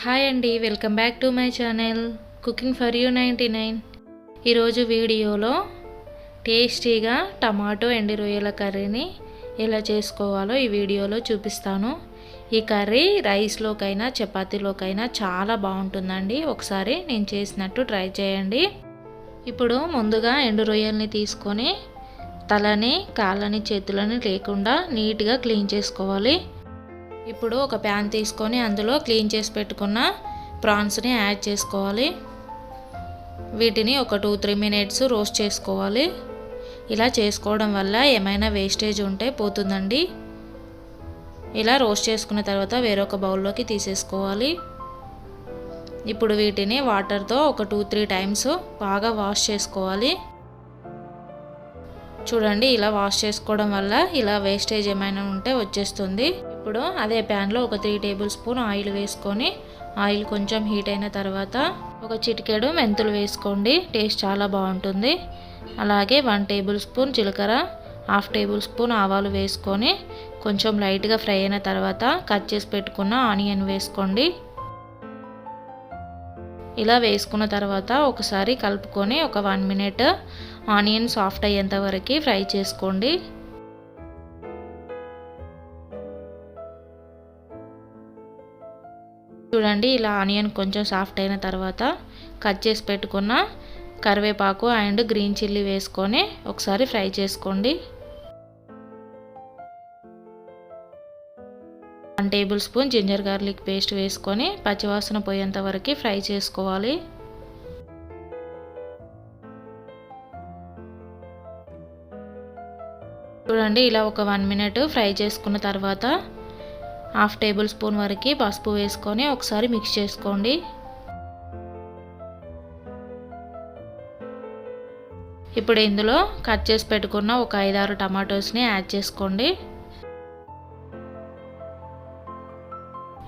Hi అండి welcome back to my channel cooking for you ninety nine. ఈరోజు వీడియోలో టేస్టీగా టమాటో ఎండి రొయ్యల కర్రీని ఎలా చేసుకోవాలో ఈ వీడియోలో చూపిస్తాను. ఈ కర్రీ రైస్లోకైనా చపాతీలోకైనా చాలా బాగుంటుందండి. ఒకసారి నేను చేసినట్టు ట్రై చేయండి. ఇప్పుడు ముందుగా ఎండు రొయ్యల్ని తీసుకొని తలని కాళ్ళని చేతులని లేకుండా నీట్గా క్లీన్ చేసుకోవాలి. ఇప్పుడు ఒక ప్యాన్ తీసుకొని అందులో క్లీన్ చేసి పెట్టుకున్న ప్రాన్స్ని యాడ్ చేసుకోవాలి. వీటిని ఒక టూ త్రీ మినిట్స్ రోస్ట్ చేసుకోవాలి. ఇలా చేసుకోవడం వల్ల ఏమైనా వేస్టేజ్ ఉంటే పోతుందండి. ఇలా రోస్ట్ చేసుకున్న తర్వాత వేరొక బౌల్లోకి తీసేసుకోవాలి. ఇప్పుడు వీటిని వాటర్తో ఒక టూ త్రీ టైమ్స్ బాగా వాష్ చేసుకోవాలి. చూడండి ఇలా వాష్ చేసుకోవడం వల్ల ఇలా వేస్టేజ్ ఏమైనా ఉంటే వచ్చేస్తుంది. ఇప్పుడు అదే ప్యాన్లో ఒక త్రీ టేబుల్ స్పూన్ ఆయిల్ వేసుకొని ఆయిల్ కొంచెం హీట్ అయిన తర్వాత ఒక చిటికెడు మెంతులు వేసుకోండి టేస్ట్ చాలా బాగుంటుంది. అలాగే వన్ టేబుల్ స్పూన్ జీలకర్ర హాఫ్ టేబుల్ స్పూన్ ఆవాలు వేసుకొని కొంచెం లైట్గా ఫ్రై అయిన తర్వాత కట్ చేసి పెట్టుకున్న ఆనియన్ వేసుకోండి. ఇలా వేసుకున్న తర్వాత ఒకసారి కలుపుకొని ఒక వన్ మినిట్ ఆనియన్ సాఫ్ట్ అయ్యేంత వరకు ఫ్రై చేసుకోండి. చూడండి ఇలా ఆనియన్ కొంచెం సాఫ్ట్ అయిన తర్వాత కట్ చేసి పెట్టుకున్న కరివేపాకు అండ్ గ్రీన్ చిల్లీ వేసుకొని ఒకసారి ఫ్రై చేసుకోండి. One tablespoon ginger garlic paste వేసుకొని పచ్చివాసన పోయేంత వరకు ఫ్రై చేసుకోవాలి. చూడండి ఇలా ఒక వన్ మినిట్ ఫ్రై చేసుకున్న తర్వాత హాఫ్ టేబుల్ స్పూన్ వరకు పసుపు వేసుకొని ఒకసారి మిక్స్ చేసుకోండి. ఇప్పుడు ఇందులో కట్ చేసి పెట్టుకున్న ఒక ఐదారు టమాటోస్ని యాడ్ చేసుకోండి.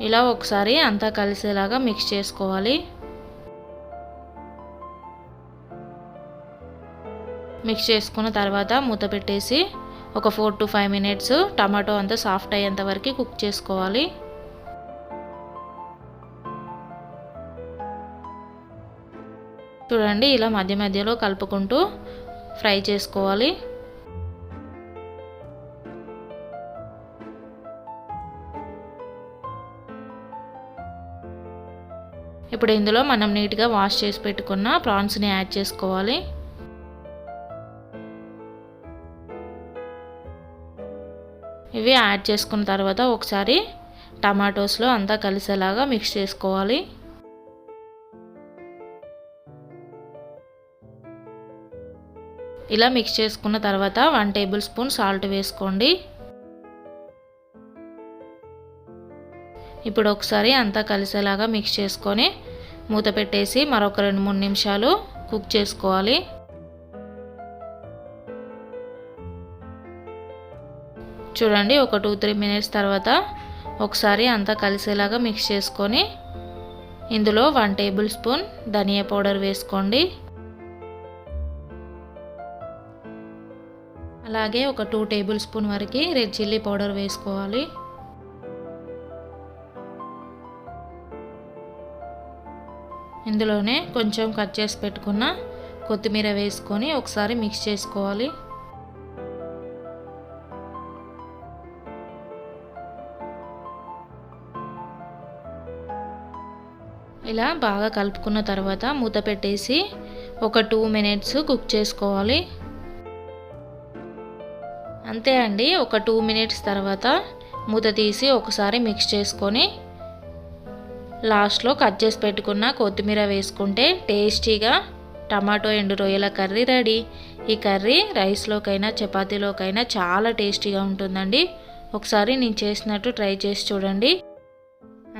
ఇలా ఒకసారి అంతా కలిసేలాగా మిక్స్ చేసుకోవాలి. మిక్స్ చేసుకున్న తర్వాత మూత పెట్టేసి ఒక four to five minutes tomato అంతా సాఫ్ట్ అయ్యేంత వరకు కుక్ చేసుకోవాలి. చూడండి ఇలా మధ్య మధ్యలో కలుపుకుంటూ ఫ్రై చేసుకోవాలి. ఇప్పుడు ఇందులో మనం నీట్గా వాష్ చేసి పెట్టుకున్న ప్రాన్స్ని యాడ్ చేసుకోవాలి. ఇవి యాడ్ చేసుకున్న తర్వాత ఒకసారి టమాటోస్లో అంతా కలిసేలాగా మిక్స్ చేసుకోవాలి. ఇలా మిక్స్ చేసుకున్న తర్వాత వన్ టేబుల్ స్పూన్ సాల్ట్ వేసుకోండి. ఇప్పుడు ఒకసారి అంతా కలిసేలాగా మిక్స్ చేసుకొని మూత పెట్టేసి మరొక రెండు మూడు నిమిషాలు కుక్ చేసుకోవాలి. చూడండి ఒక టూ త్రీ మినిట్స్ తర్వాత ఒకసారి అంతా కలిసేలాగా మిక్స్ చేసుకొని ఇందులో వన్ టేబుల్ స్పూన్ ధనియా పౌడర్ వేసుకోండి. అలాగే ఒక టూ టేబుల్ స్పూన్ వరకు రెడ్ చిల్లీ పౌడర్ వేసుకోవాలి. ఇందులోనే కొంచెం కట్ చేసి పెట్టుకున్న కొత్తిమీర వేసుకొని ఒకసారి మిక్స్ చేసుకోవాలి. ఇలా బాగా కలుపుకున్న తర్వాత మూత పెట్టేసి ఒక టూ మినిట్స్ కుక్ చేసుకోవాలి. అంతే అండి ఒక టూ మినిట్స్ తర్వాత మూత తీసి ఒకసారి మిక్స్ చేసుకొని లాస్ట్లో కట్ చేసి పెట్టుకున్న కొత్తిమీర వేసుకుంటే టేస్టీగా టమాటో ఎండు రొయ్యల కర్రీ రెడీ. ఈ కర్రీ రైస్లోకైనా చపాతీలోకైనా చాలా టేస్టీగా ఉంటుందండి. ఒకసారి నేను చేసినట్టు ట్రై చేసి చూడండి.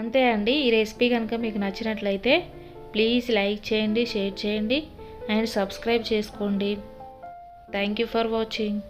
అంతే అండి. ఈ రెసిపీ కనుక మీకు నచ్చినట్లయితే ప్లీజ్ లైక్ చేయండి షేర్ చేయండి అండ్ సబ్స్క్రైబ్ చేసుకోండి. Thank you for watching.